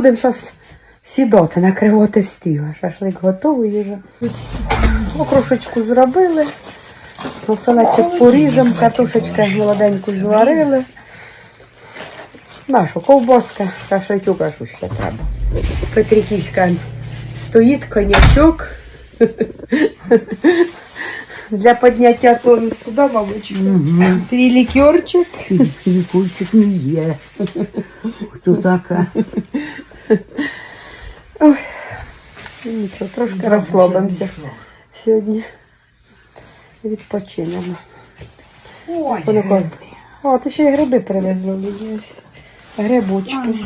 Будемо зараз сідати, накривати стіл. Шашлик готовий вже. Окрошечку зробили. Оселечок поріжемо, картошечка молоденьку зварили. Нашу ковбаска, шашличок кажу, ще треба. Петриківська стоїть, конячок. Для підняття тонусу, да, мамочка? Твій лікерчик. Кульчик не є. Хто така? Ой, нічого, трошки розслабимося сьогодні. Відпочинемо. Ой, Понакон. О, ти ще й гриби привезли мені. Грибочки.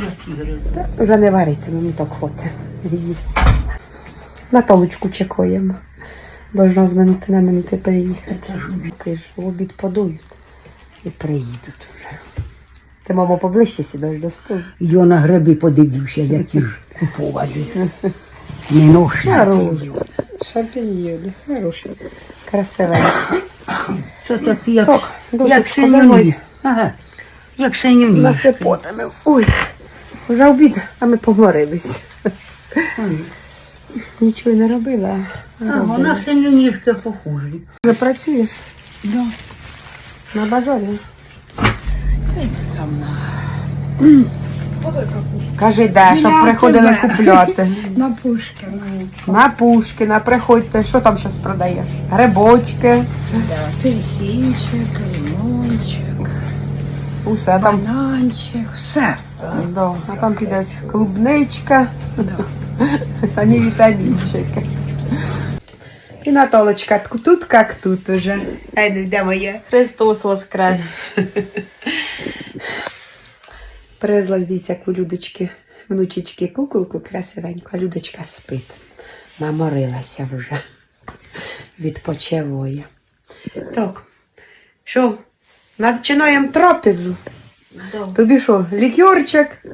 Та Вже не варитимемо, так хватить їсти. На толочку чекаємо. Должно з минути на минути ж в обід подують і приїдуть. Ти, мамо, поближче сідаєш до столу. Я на гриби подивлюся, які ж куповані. Не ноші. Шампіньйони, хороші. Красивенькі. Що такі, як, Так, як давай. Ага, як синюні. Насипотами. Ой, вже обід, а ми поморились. Нічого не робила. а робила. вона синюніжка похожі. Не працюєш Да. на базарі. Там. Кажи, де, щоб приходили купляти. На Пушкіна. На Пушкіна, приходьте. Що там щось продаєш? Грибочки, Апельсинчик, лимончик, усе там. бананчик, все. Да. А там піде ось клубничка, самі вітамінчики. І Наталочка, тут як тут уже. Ай, ну де моє? Христос воскрес. Привезла, дивіться, як у Людочки, внучечки куколку красивеньку, а Людочка спить. Наморилася вже. Відпочиває. Так, що, починаємо трапезу? Тобі що, лікерчик?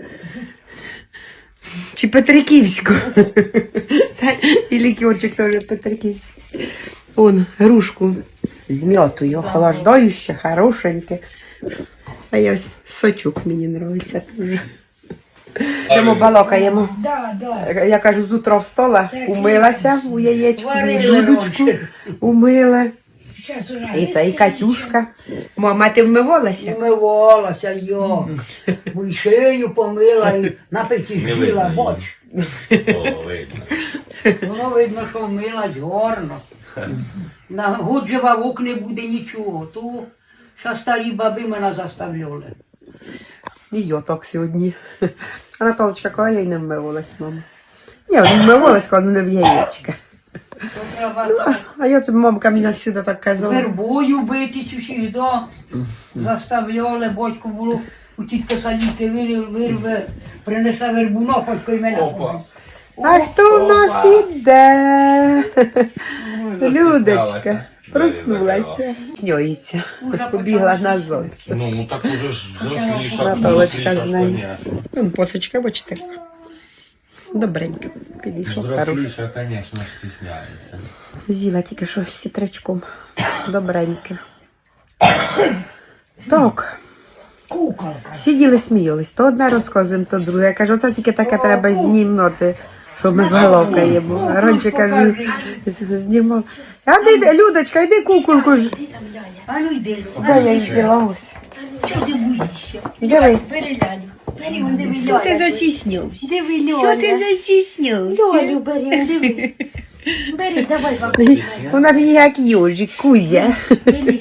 Чи Петриківську? І лікерчик теж Петриківський. Он, грушку з м'ятою, охолоджующе, хорошеньке. А я ось сочок мені подобається дуже. Йдемо балакаємо. Да, да. Я кажу, з утра встала, умилася у яєчку, дудочку умила. І це, і Катюшка. Мама, ти вмивалася? Умивалася, йо. І шию помила, і на печі жила, видно. Воно видно, що мила горно. На год же вовк не буде нічого. То що старі баби мене заставляли. І я так сьогодні. А Наталочка, коли я й не вмивалась, мама. Ні, не вмивалась, коли не в яєчка. Ну, а я це мамка мені завжди так казала. вербою бити сюди. Заставляли, батько було у тітка саліки вирве, принесе вербу нопочку і мене. Опа. А хто в нас іде? Людочка. Проснулася. Снюється. Побігла назад. Ну, ну так уже ж взросліша. Наталочка знає. конечно. Посочка, бачите. Добренько. Підійшов хороший. Взросліша, звісно, стісняється. З'їла тільки що з сітрачком. Добреньке. Так. Куколка. Сиділи, сміялись. То одне розказуємо, то друге. Я кажу, оце тільки таке треба знімати, що ми балокаємо. Ронче кажу, знімав. А де йде, Людочка, йди куколку ж. А ну йди, Де я її діла ось? що ти боїшся? Диви. Бери лялю. Бери, он диви Що ти Льоля. засіснявся? Диви Що ти Льоля. засіснявся? Льолю бери, он диви. Бери, давай бабусі. Вона мені як йожик, Кузя. Бери.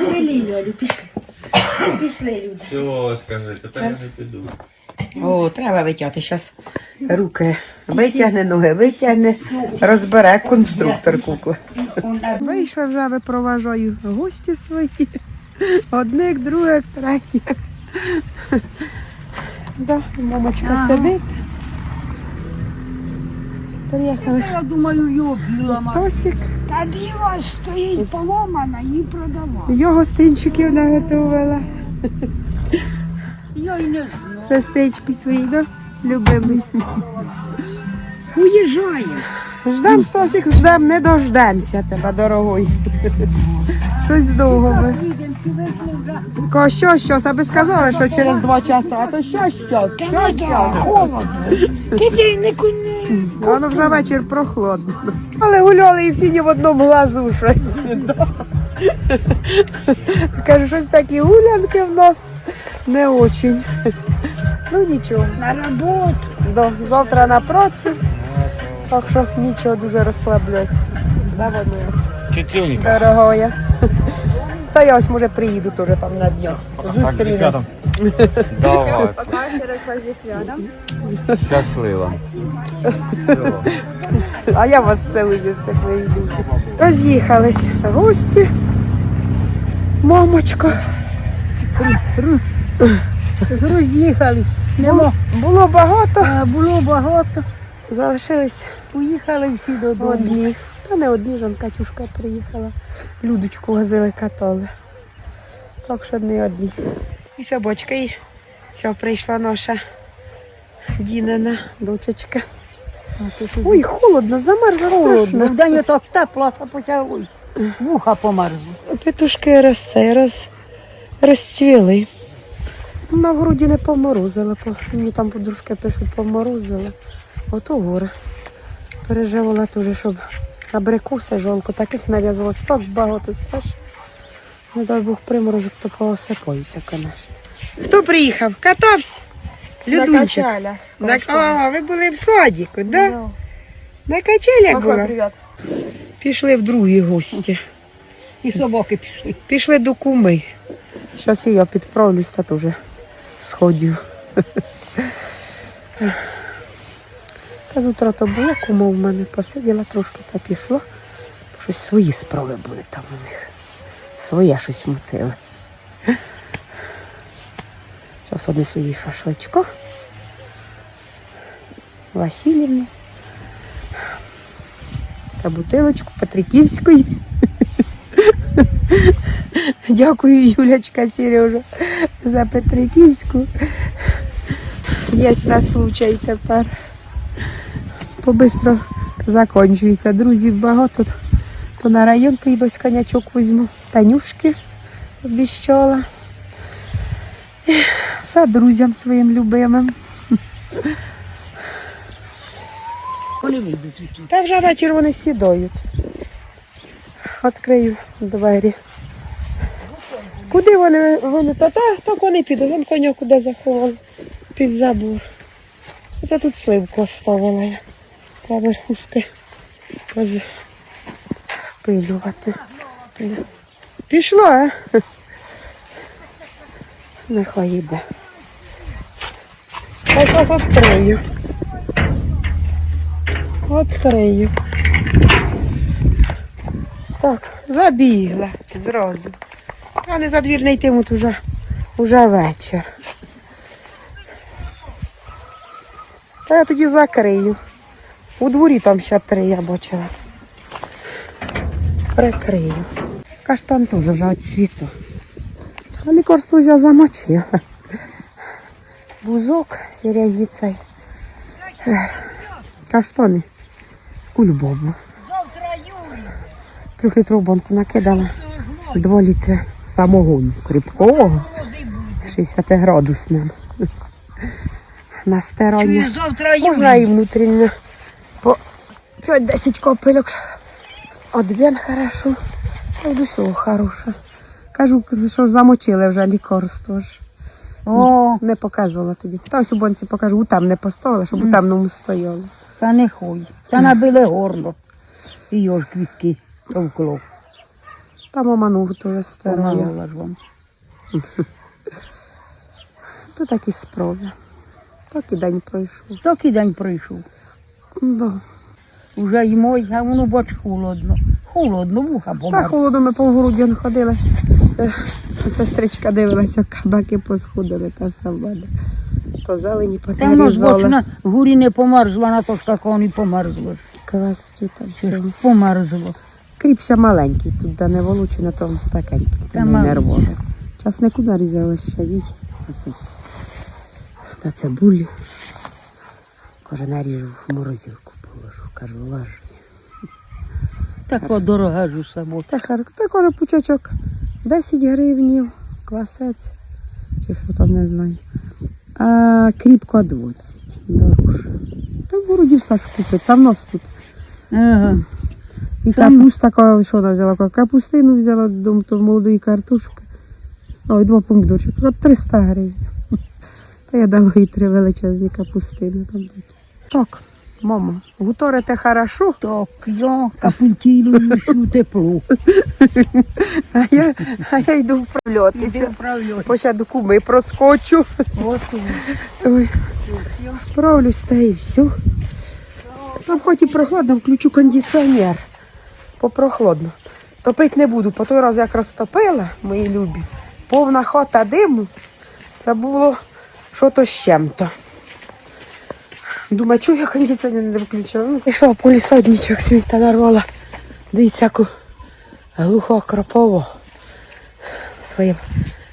Бери, Льолю, пішли. Пішли, Люда. Все, скажи, тепер я не піду. О, треба витягти. Зараз руки витягне, ноги витягне, розбере конструктор кукла. Вийшла вже, випроважаю гості свої. Одних, других, третіх. Да, мамочка Ага. сидить. Приїхали. Я думаю, його. Стосик. Та біла стоїть поломана, її продавала. Його гостинчиків наготовила. Сестрички свої, да? Любимі. Уїжджає. Ждем, Стосик, ждем, не дождемся тебе, дорогой. Щось довго ми. Ко, що, що, аби сказали, що через два часа, а то що, що, що, ну що. холодно. Ти не. Воно вже вечір прохладно. Але гуляли і всі ні в одному глазу щось. Кажу, щось такі гулянки в нас не очень. Ну нічого. На роботу. До завтра на працю. Так що нічого дуже розслаблюється. Да, воно Чотюнька. дорогоє. Та я ось може приїду теж там на днях. Зустріну. Давай. Пока ще раз вас зі святом. Щасливо. А я вас цілую всіх мої люди. Роз'їхались гості. Мамочка. Роз'їхались. Нема. Було багато, А, Було багато. залишились Поїхали всі додому. одні. Та не одні, жон Катюшка приїхала. Людочку возили католи. Так що не одні. І собачка, і ця прийшла наша Дінина дочечка. Ой, холодно, замерзла Холодно. страшно. Вдень так тепло, а почав вуха померзли. Петушки роз, розцвіли. На груді не поморозили, по- мені там подружки пишуть, поморозили. Ото горе. Переживала теж, щоб абрикуси, жонку, таких нав'язалось так багато страшно. Не дай Бог приморозок, то поосипаються, конечно. Хто приїхав? Катався? Людунчик. На О, ви були в садіку, да? На качелях була? привіт. Пішли в другі гості. І собаки пішли. Пішли до куми. Зараз і я підправлюсь та теж сходю. Та з утра то була кума в мене, посиділа трошки та пішла. Щось свої справи були там у них. Своє щось мутили. Зараз однесу їй шашличко. Васильівні. Та бутилочку Петриківської. Дякую, Юлячка Сережа, за Петриківську. Є на случай тепер. Побистро закінчується. Друзів багато. То на район поїду конячок візьму. Танюшки обіщала. За друзям своїм любимим. Та вже вечір вони сідають. Відкрию двері. Куди вони? вони та, та, так вони підуть, вон коня куди заховали. Під забор. Це тут сливку оставила я. Та верхушки розпилювати. Пішло, а? Нехай йде. Я зараз відкрию. Відкрию. Так, забігла зразу. А не за двір не йтимуть уже, уже вечір. Та я тоді закрию. У дворі там ще три я бачила. Прикрию. Каштан теж вже від світу. А лікарство вже замочила. Бузок сиренький цей. Каштани. Кульбобу. Трьохлітрову банку накидала. Два літри самогону кріпкого. 60 градусним. На стороні. Можна і внутрішньо. По 5-10 копильок. Одвін хорошо. А до всього хороше. Кажу, що ж замочили вже лікарство ж. О, Не показувала тобі. Та ось у бонці покажу, у там не поставила, щоб у темному стояло. та не хой. Та набили горно. І його ж квітки товкло. Там теж старая. Помалила ж вам. То такі справи. Так і день пройшов. Так і день прийшов. Да. Уже й мой, а воно бач холодно. Холодно, вуха Та холодно ми по грудям ходили. Сестричка дивилася, кабаки посходили та все влади. То зелені Та воно ж бач, на горі не померзла, на то ж так воно і померзло. Квастю там померзло. Кріп ще маленький, тут де не волочено, то такенький, Та не маленький. нервовий. Часнику нарізали ще. Висить. Та цибулі. Каже, наріжу в морозилку положу. Кажу, ложу. Так от дорога ж хар, так воно пучачок 10 гривнів, квасець, чи що там не знаю. А кріпко 20 дорожче. Та в городі все ж купиться, а в нас тут. Ага. І капуста, що вона взяла? Капустину взяла додому, то молодої картошки. Ой, два помідорчики. От 300 гривень. Та я дала їй три величезні капустини. Там такі. Так, мама, гуторите хорошо, Так, я капультірую тепло. а я, а я йду вправлятися. вправляй. До куми проскочу. Ой, Вправлюсь та і все. Там хоч і прохладно, включу кондиціонер. Попрохладно. Топити не буду, по той раз як розтопила, мої любі. Повна хота диму. Це було що-то з чим-то. Думаю, чого я кондиціонер не включила? Ну, пішла полісодничок свій та нарвала. Дивіться, яку глухо кропово своїм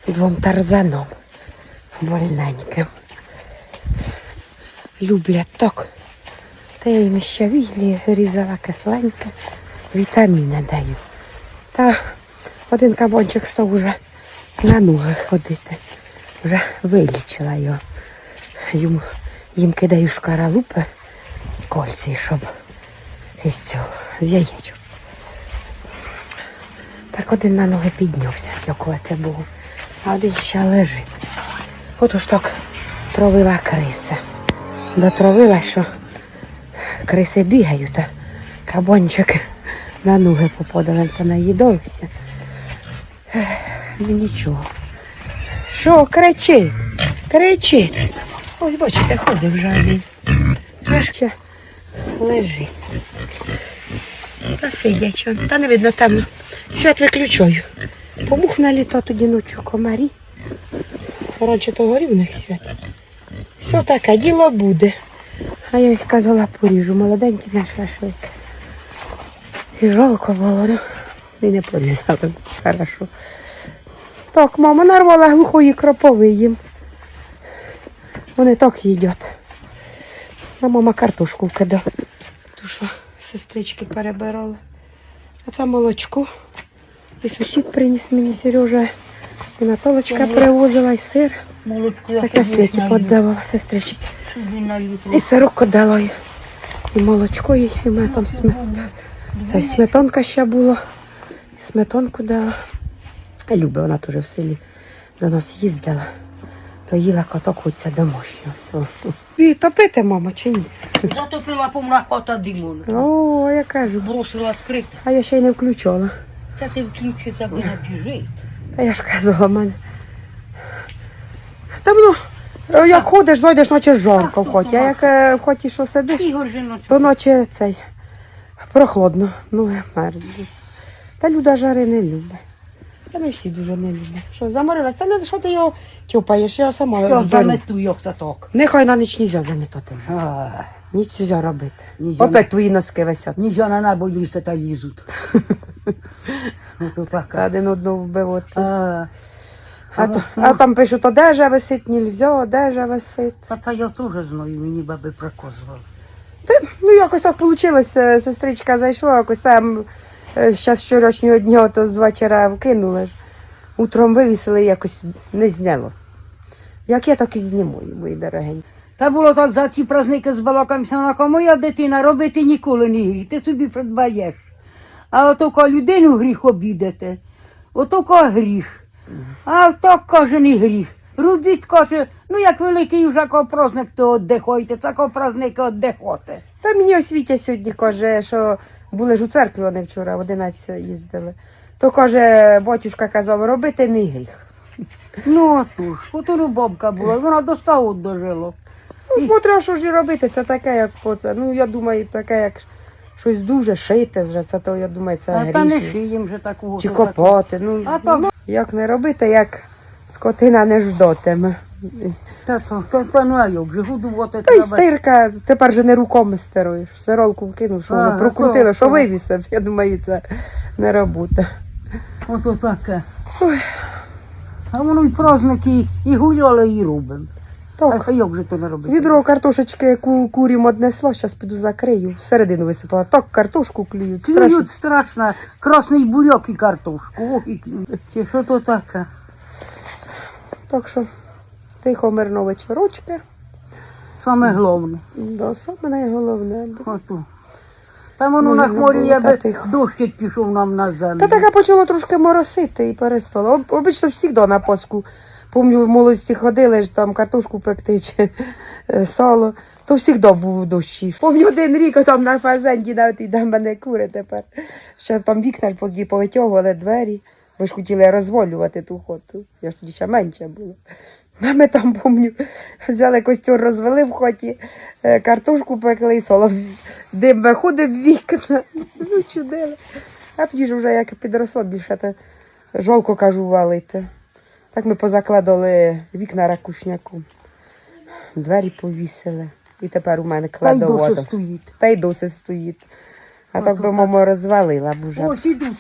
двом тарзаном больненьким. Люблять так. Та я їм ще віглі різала кисленьке, вітаміни даю. Та один кабанчик став уже на ноги ходити. Вже вилічила його. Йому, їм кидаю шкаралупи, кольці, щоб із цього, з яєчок. Так один на ноги піднявся, дякувати Богу, а один ще лежить. Отож так травила криси. Дотравила, що криси бігають, а кабанчики на ноги попадали, та наїдаються. Ну нічого. Що, кричить? Кричить. Ось бачите, ходить вже він. Ще лежить. Та сидять, та не видно темно. Свят виключаю. Помух на літо тоді ночі комарі. Раніше то горів у них свят. Що таке, діло буде. А я їх казала поріжу, молоденькі на шашлик. І жалко було, ну. І не. Хорошо. Так, мама нарвала глухої кропови їм. Вони так їдять. А мама картошку кидає. Ту, що сестрички перебирали. А це молочко. І сусід приніс мені Сережа. І Наталочка привозила, і сир. молочко Так я Світі подавала сестричці. І сирок дала. І молочко їй, і мене там смет... Це сметанка ще була. І сметанку дала. А Любить вона теж в селі до нас їздила. То їла коток оця домашнього. І топити, мама, чи ні? Затопила повна хота димон. О, я кажу. Бросила скрити. А я ще й не включала. Та ти включи, так вона біжить. Та я ж казала, мене. Е, як ходиш, зайдеш, ночі жарко в хоті. А як е, в хоті що сидиш, то ночі цей прохладно, ноги мерзнуть. Та люда жари не любить. Та ми всі дуже не люблять. Що, заморилась? Та не що ти його тюпаєш, я сама зберу. так. Нехай на ніч нельзя замітати. Ніч нельзя робити. Нельзя. Опять твої носки висять. Нельзя на небо лізти та. Ото така. Один одного вбивати. А, А, то, а там пишуть, одежа висить, нельзя, одежа висить. Та та я теж знаю, мені баби проказували. Ну, якось так вийшло, сестричка зайшла, якось сам зараз вчорашнього дня, то з вечора вкинули. Утром вивісили якось не зняло. Як я, так і знімаю, мої дорогенькі. Та було так за ці праздники з балакамся, вона каже, моя дитина робити ніколи не гріх, ти собі придбаєш. А ото ко людину гріх обідати, ото ко гріх. А так каже не гріх. Робіть, каже, ну як великий вже ко праздник, то віддихайте, це ко праздники. Та мені освітя сьогодні каже, що були ж у церкві вони вчора в 11 їздили. То каже, батюшка казав, робити не гріх. Ну отож, ото ну бабка була, вона до ставу дожила. Ну, смотря, що ж і робити, це таке, як по це. Ну, я думаю, таке, як щось дуже шити вже, це то, я думаю, це А та не шиєм вже такого. Чи копати. Ну, А то- ну, як не робити, як скотина не ждотиме. Та то, то, то ну а як же, годувати Та й треба. стирка, тепер же не руками стируєш. Сиролку вкинув, що воно прокрутило, то- що то. вивісив. Я думаю, це не робота. Ото таке. Ой. А воно й праздники, і гуляли, і робимо. Так. А як же то не робити? Відро картошечки ку- курям однесло, зараз піду закрию. Всередину висипала. Так картошку клюють. Страшно. Клюють страшно. Красний буряк і картошку. Чи що то таке? Так що тихо мирно вечорочки. Саме головне. Да, саме найголовне. Там воно було та аби тихо. дощик пішов нам на землю. Та таке почало трошки моросити і перестало. Обично завжди на Пасху. Пам'ятаю, в молодості ходили ж там картошку пекти чи е, сало. То завжди був дощі. Пам'ятаю, один рік там на фазенді навіть і мене кури тепер. Ще там вікна ж повитягували двері. Ми ж хотіли розволювати ту хоту. Я ж тоді ще менше була. Ми там, пам'ятаю, взяли костюр, розвели в хоті, е, картошку пекли і сало. Дим виходив в вікна. Ну, чудили. А тоді ж вже як підросло більше, то жолко кажу валити. Так ми позакладали вікна ракушняком. Двері повісили. І тепер у мене Та й досі кладовода. стоїть. Та й досі стоїть. А Ото так би, мамо, розвалила б уже. Ось ідуть.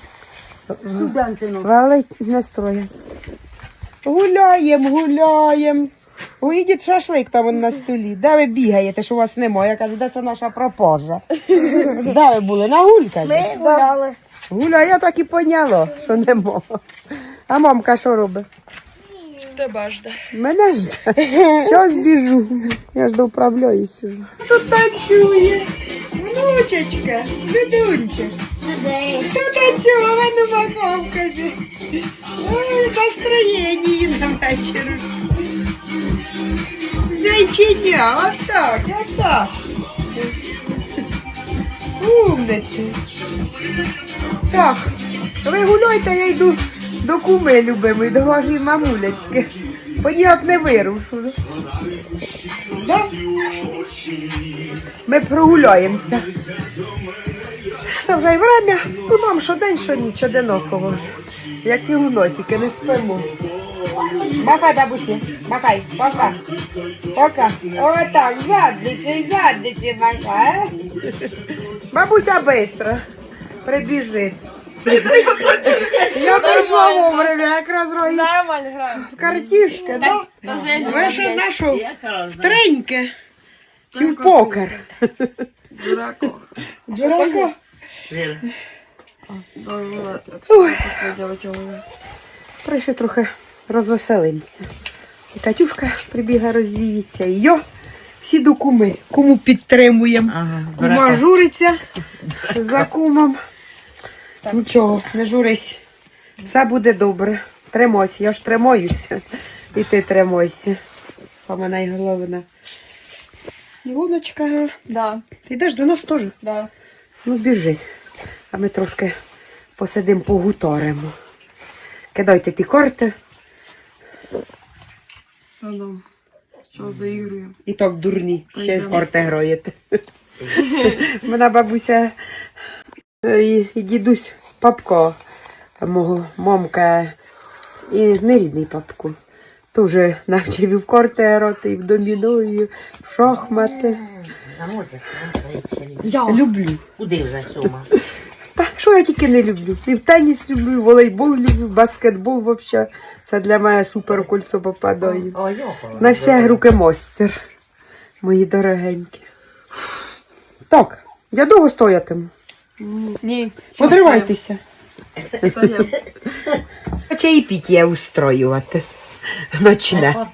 Студенти ну. Валить не строє. Гуляємо, гуляємо. Уїдіть шашлик там он на столі. Де ви бігаєте, що у вас немає? Я кажу, де це наша пропожа? Де ви були? На гульках? Ми гуляли. Гуля, я так і поняла, що нема. А мамка що робить? Тебе жде. Мене жде. Щось біжу. Я ж доуправляюсь. уже. Тут танцює. Внучечка, людунчик. Хто танцював, а ну махав, каже. Ой, настроєння на вечір. Зайчиня, отак, отак. Умниця. Так, ви гуляйте, я йду до куми любимої, до вашої мамулечки. Бо ніяк не вирушу. Да? Ми прогуляємося. Та вже й время. Ну, мам, що день, що ніч, одинокого. Як і луно, тільки не спимо. Махай, бабусі, махай, пока. Пока. Отак, задниці, задниці махай. Бабуся бистро прибіжить. Я прийшла вовремя, якраз рої Нормально граємо. картішка, да? Ви що на що? В треньке? Чи в покер? Дурако. Дурако? Ой. Прийшли трохи розвеселимося. І Катюшка прибігла розвіється. І йо, всі до куми. Куму підтримуємо. Кума журиться за кумом. Нічого, не журись. Все буде добре. Тримайся, я ж тримаюся. І ти тримайся. Саме найголовне. Ілоночка, Да, ти йдеш до нас теж? да. Ну, біжи. А ми трошки посидимо, погуторимо. Кидайте ті карти. Що заігруємо? І так дурні. Ще з карти граєте. Мене бабуся і, і дідусь папко, мого мамка і нерідний папко. Теж навчив і в карти грати, і в доміно, і в шахмати. Я Люблю. Куди вже? Та що я тільки не люблю? І в теніс люблю, і волейбол люблю, баскетбол взагалі. Це для мене супер кольцо попадає. На всі руки мостер, мої дорогенькі. Так, я довго стоятиму. Ні. Подривайтеся. Хоча і піть я устроювати. Ночне.